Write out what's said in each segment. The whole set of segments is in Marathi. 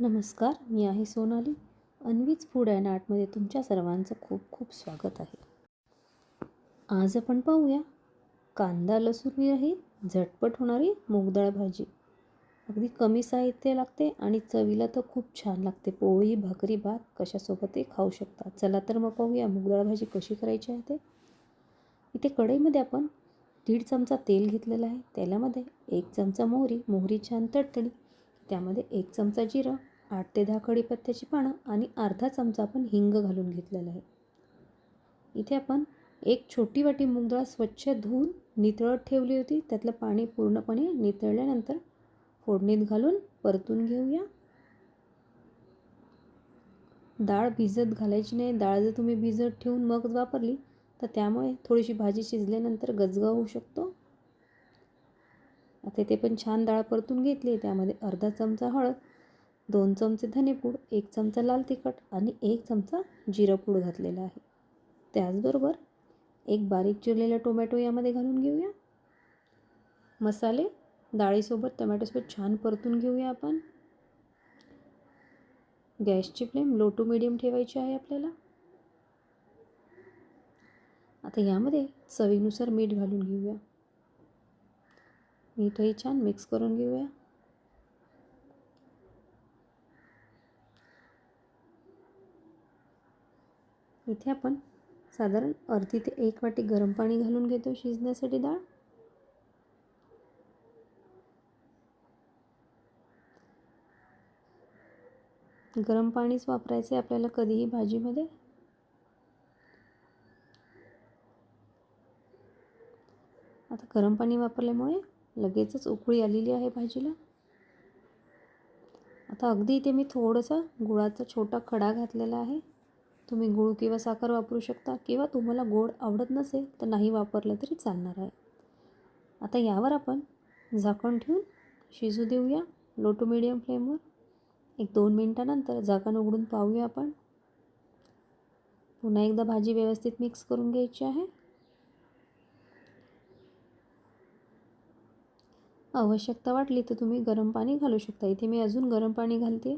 नमस्कार मी आहे सोनाली. अन्वीज फूड अँड आर्टमध्ये तुमच्या सर्वांचं खूप खूप स्वागत आहे. आज आपण पाहूया कांदा लसूण विरहित झटपट होणारी मूगडाळ भाजी. अगदी कमी साहित्य लागते आणि चवीला तर खूप छान लागते. पोळी भाकरी भात कशासोबतही खाऊ शकता. चला तर मग पाहूया मूगडाळ भाजी कशी करायची आहे ते. इथे कढईमध्ये आपण दीड चमचा तेल घेतलेलं आहे. तेलामध्ये एक चमचा मोहरी. मोहरी छान तडतडी त्यामध्ये एक चमचा जिरं. आठ ते दहा कढीपत्त्याची पानं आणि अर्धा चमचा आपण हिंग घालून घेतलेला आहे. इथे आपण एक छोटी वाटी मूगडाळ स्वच्छ धुवून नितळत ठेवली होती. त्यातलं पाणी पूर्णपणे नितळल्यानंतर फोडणीत घालून परतून घेऊया. डाळ भिजत घालायची नाही. डाळ जर तुम्ही भिजत ठेवून मग वापरली तर त्यामुळे थोडीशी भाजी शिजल्यानंतर गजगा होऊ शकतो. आता ते पण छान डाळ परतून घेतली त्यामध्ये अर्धा चमचा हळद दोन चमचे धनेपूड एक चमचा लाल तिखट आणि एक चमचा जिरंपूड घातलेला आहे. त्याचबरोबर एक बारीक चिरलेला टोमॅटो यामध्ये घालून घेऊया. मसाले डाळीसोबत टोमॅटोसोबत छान परतून घेऊया आपण. गॅसची फ्लेम लो टू मिडियम ठेवायची आहे आपल्याला. आता यामध्ये चवीनुसार मीठ घालून घेऊया. मीठही छान मिक्स करून घेऊया. इथे आपण साधारण अर्धी ते एक वाटी गरम पाणी घालून घेतो शिजण्यासाठी डाळ. गरम पाणीच वापरायचं आहे आपल्याला कधीही भाजीमध्ये. आता गरम पाणी वापरल्यामुळे लगेचच उकळी आलेली आहे भाजीला. आता अगदी इथे मी थोडंसं गुळाचा छोटा खडा घातलेला आहे. तुम्ही गूळ किंवा साखर वापरू शकता किंवा तुम्हाला गोड आवडत नसेल तर नाही वापरलं तरी चालणार आहे. आता यावर आपण झाकण ठेवून शिजू देऊया लो टू मिडियम फ्लेमवर एक दोन मिनटानंतर झाकण उघडून पाहूया आपण. पुन्हा एकदा भाजी व्यवस्थित मिक्स करून घ्यायची आहे. आवश्यकता वाटली तर तुम्ही गरम पाणी घालू शकता. इथे मी अजून गरम पाणी घालते.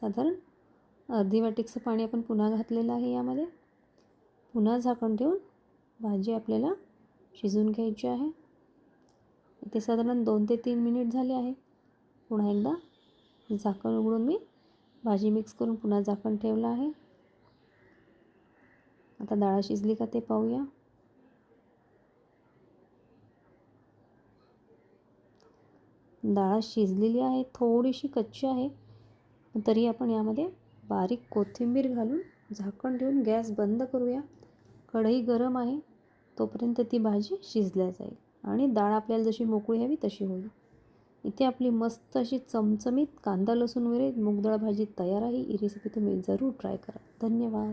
साधारण अर्धी वाटीचं पाणी आपण पुन्हा घातलेलं आहे यामध्ये. पुन्हा झाकण ठेवून भाजी आपल्याला शिजून घ्यायची आहे. इथे साधारण दोन ते तीन मिनिट झाले आहे. पुन्हा एकदा झाकण उघडून मी भाजी मिक्स करून पुन्हा झाकण ठेवलं आहे. आता डाळ शिजली का ते पाहूया. डाळ शिजलेली आहे थोडीशी कच्ची आहे तरी आपण यामध्ये बारीक कोथिंबीर घालून झाकण ठेवून गॅस बंद करूया. कढई गरम आहे तोपर्यंत ती भाजी शिजल्या जाईल आणि डाळ आपल्याला जशी मोकळी हवी तशी होईल. इथे आपली मस्त अशी चमचमीत कांदा लसूण वगैरे मूगडाळ भाजी तयार आहे. ही रेसिपी तुम्ही जरूर ट्राय करा. धन्यवाद.